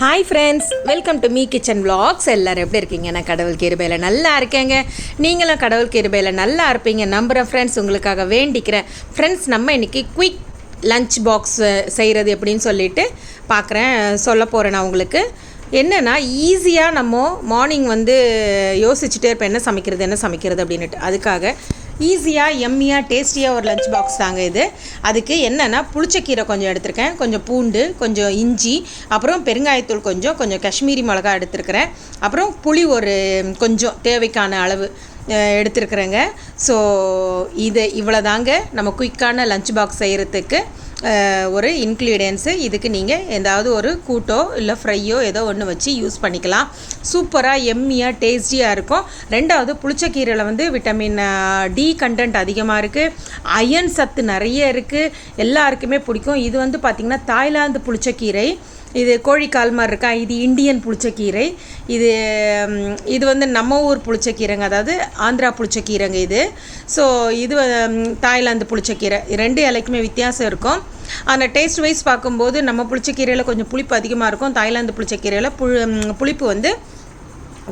Hi friends welcome to me kitchen vlogs. எல்லோரும் எப்படி இருக்கீங்க? நான் கடவுள் கிருபையில் நல்லா இருக்கேங்க. நீங்களும் கடவுள் கிருபையில் நல்லா இருப்பீங்க. நம்புகிறேன் ஃப்ரெண்ட்ஸ் உங்களுக்காக வேண்டிக்கிறேன். ஃப்ரெண்ட்ஸ் நம்ம இன்றைக்கி குயிக் லஞ்ச் பாக்ஸ் செய்கிறது எப்படின்னு சொல்லிட்டு பார்க்குறேன் சொல்ல போகிறேன் நான் உங்களுக்கு. என்னென்னா ஈஸியாக நம்ம மார்னிங் வந்து யோசிச்சுட்டே இருப்பேன். என்ன சமைக்கிறது என்ன சமைக்கிறது அப்படின்ட்டு அதுக்காக ஈஸியாக எம்மியாக டேஸ்டியாக ஒரு லஞ்ச் பாக்ஸ் தாங்க இது. அதுக்கு என்னென்னா புளிச்சக்கீரை கொஞ்சம் எடுத்திருக்கேன். கொஞ்சம் பூண்டு கொஞ்சம் இஞ்சி அப்புறம் பெருங்காயத்தூள் கொஞ்சம் கொஞ்சம் காஷ்மீரி மிளகா எடுத்திருக்கிறேன். அப்புறம் புளி ஒரு கொஞ்சம் தேவைக்கான அளவு எடுத்துருக்குறேங்க. ஸோ இது இவ்வளோ தாங்க நம்ம குயிக்கான லஞ்ச் பாக்ஸ் செய்கிறதுக்கு ஒரு இன்க்ரீடியன்ஸு இதுக்கு நீங்கள் ஏதாவது ஒரு கூட்டோ இல்லை ஃப்ரையோ ஏதோ ஒன்று வச்சு யூஸ் பண்ணிக்கலாம். சூப்பராக எம்மியாக டேஸ்டியாக இருக்கும். ரெண்டாவது புளிச்சக்கீரையில் வந்து விட்டமின் டி கண்டென்ட் அதிகமாக இருக்குது அயன் சத்து நிறைய இருக்குது எல்லாருக்குமே பிடிக்கும். இது வந்து பார்த்திங்கன்னா தாய்லாந்து புளிச்சக்கீரை. இது கோழிக்கால் மாதிரி இருக்கா? இது இந்தியன் புளிச்சக்கீரை. இது இது வந்து நம்ம ஊர் புளிச்சக்கீரைங்க. அதாவது ஆந்திரா புளிச்சக்கீரைங்க இது. ஸோ இது தாய்லாந்து புளிச்சக்கீரை. ரெண்டு இலைக்குமே வித்தியாசம் இருக்கும். அந்த டேஸ்ட் வைஸ் பார்க்கும்போது நம்ம புளிச்சக்கீரையில் கொஞ்சம் புளிப்பு அதிகமாக இருக்கும். தாய்லாந்து புளிச்சக்கீரையில் புழு புளிப்பு வந்து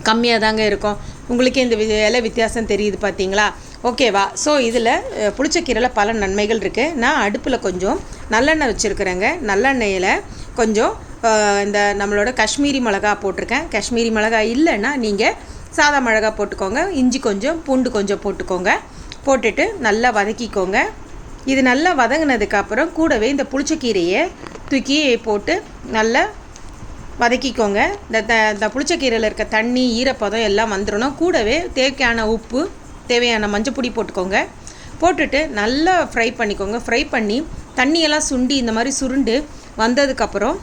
கம்மியாக தாங்க இருக்கும். உங்களுக்கே இந்த வி- இலை வித்தியாசம் தெரியுது பார்த்தீங்களா ஓகேவா ஸோ இதில் புளிச்சக்கீரையில் பல நன்மைகள் இருக்குது நான் அடுப்பில் கொஞ்சம் நல்லெண்ணெய் வச்சுருக்குறேங்க. நல்லெண்ணெயில் கொஞ்சம் இந்த நம்மளோட காஷ்மீரி மிளகா போட்டிருக்கேன். காஷ்மீரி மிளகா இல்லைன்னா நீங்கள் சாதா மிளகா போட்டுக்கோங்க. இஞ்சி கொஞ்சம் பூண்டு கொஞ்சம் போட்டுக்கோங்க. போட்டுட்டு நல்லா வதக்கிக்கோங்க. இது நல்லா வதங்கினதுக்கப்புறம் கூடவே இந்த புளிச்சக்கீரையை தூக்கி போட்டு நல்லா வதக்கிக்கோங்க. இந்த த இந்த புளிச்சக்கீரையில் இருக்க தண்ணி ஈரப்பதம் எல்லாம் வந்துடணும் கூடவே தேவையான உப்பு தேவையான மஞ்சப்பொடி போட்டுக்கோங்க. போட்டுட்டு நல்லா ஃப்ரை பண்ணிக்கோங்க. ஃப்ரை பண்ணி தண்ணியெல்லாம் சுண்டி இந்த மாதிரி சுருண்டு வந்ததுக்கப்புறம்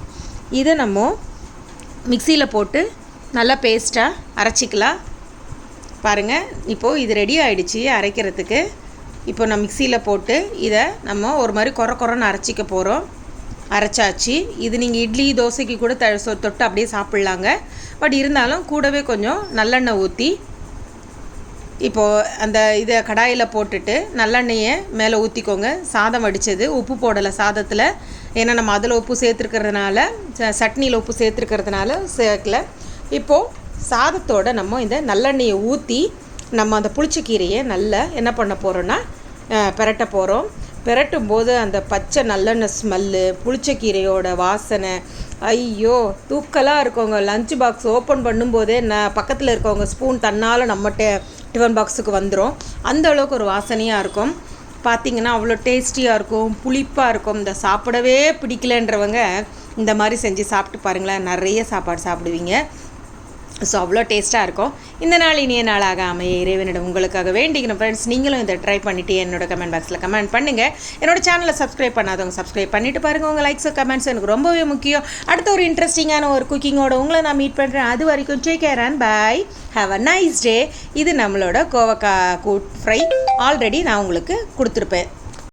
இதை நம்ம மிக்சியில் போட்டு நல்லா பேஸ்ட்டாக அரைச்சிக்கலாம். பாருங்கள் இப்போது இது ரெடி ஆகிடுச்சி அரைக்கிறதுக்கு. இப்போ நான் மிக்சியில் போட்டு இதை நம்ம ஒரு மாதிரி குறை குறைன்னு அரைச்சிக்க போகிறோம் அரைச்சாச்சு. இது நீங்கள் இட்லி தோசைக்கு கூட த சொ- தொட்டு அப்படியே சாப்பிட்லாங்க. பட் இருந்தாலும் கூடவே கொஞ்சம் நல்லெண்ணெய் ஊற்றி இப்போது அந்த இதை கடாயில் போட்டுட்டு நல்லெண்ணெயை மேலே ஊற்றிக்கோங்க சாதம் வடித்தது உப்பு போடலை சாதத்தில். ஏன்னா நம்ம அதில் உப்பு சேர்த்துருக்கிறதுனால ச- சட்னியில் உப்பு சேர்த்துருக்கிறதுனால சேர்க்கல. இப்போது சாதத்தோட நம்ம இந்த நல்லெண்ணெயை ஊற்றி நம்ம அந்த புளிச்சக்கீரையை நல்லா என்ன பண்ண போகிறோன்னா பெரட்ட போகிறோம் பிரட்டும் போது அந்த பச்சை நல்லெண்ணெய் ஸ்மெல்லு புளிச்சக்கீரையோட வாசனை ஐயோ தூக்கலாக இருக்கவங்க லஞ்ச் பாக்ஸ் ஓப்பன் பண்ணும்போதே நான் பக்கத்தில் இருக்கவங்க ஸ்பூன் தன்னால் நம்மகிட்ட டிஃபன் பாக்ஸுக்கு வந்துடும் அந்த அளவுக்கு ஒரு வாசனையாக இருக்கும். பார்த்தீங்கன்னா அவ்வளோ டேஸ்டியாக இருக்கும் புளிப்பாக இருக்கும். இந்த சாப்பிடவே பிடிக்கலன்றவங்க இந்த மாதிரி செஞ்சு சாப்பிட்டு பாருங்களேன். நிறைய சாப்பாடு சாப்பிடுவீங்க. ஸோ அவ்வளோ டேஸ்ட்டாக இருக்கும். இந்த நாள் இனிய நாளாக அமைய இறைவனிடம் உங்களுக்காக வேண்டிக்கணும் ஃப்ரெண்ட்ஸ் நீங்களும் இதை ட்ரை பண்ணிவிட்டு என்னோட கமெண்ட் பாக்ஸில் கமெண்ட் பண்ணுங்கள் என்னோட சேனலை சப்ஸ்கிரைப் பண்ணாதவங்க சப்ஸ்கிரைப் பண்ணிவிட்டு பாருங்கள் உங்கள் லைக்ஸ் கமெண்ட்ஸ் எனக்கு ரொம்பவே முக்கியம். அடுத்த ஒரு இன்ட்ரெஸ்டிங்கான ஒரு குக்கிங்கோட உங்களை நான் மீட் பண்ணுறேன் அது வரைக்கும் take care and bye have a nice day இது நம்மளோட கோவக்காய் கூட் ஃப்ரை ஆல்ரெடி நான் உங்களுக்கு கொடுத்துருப்பேன்.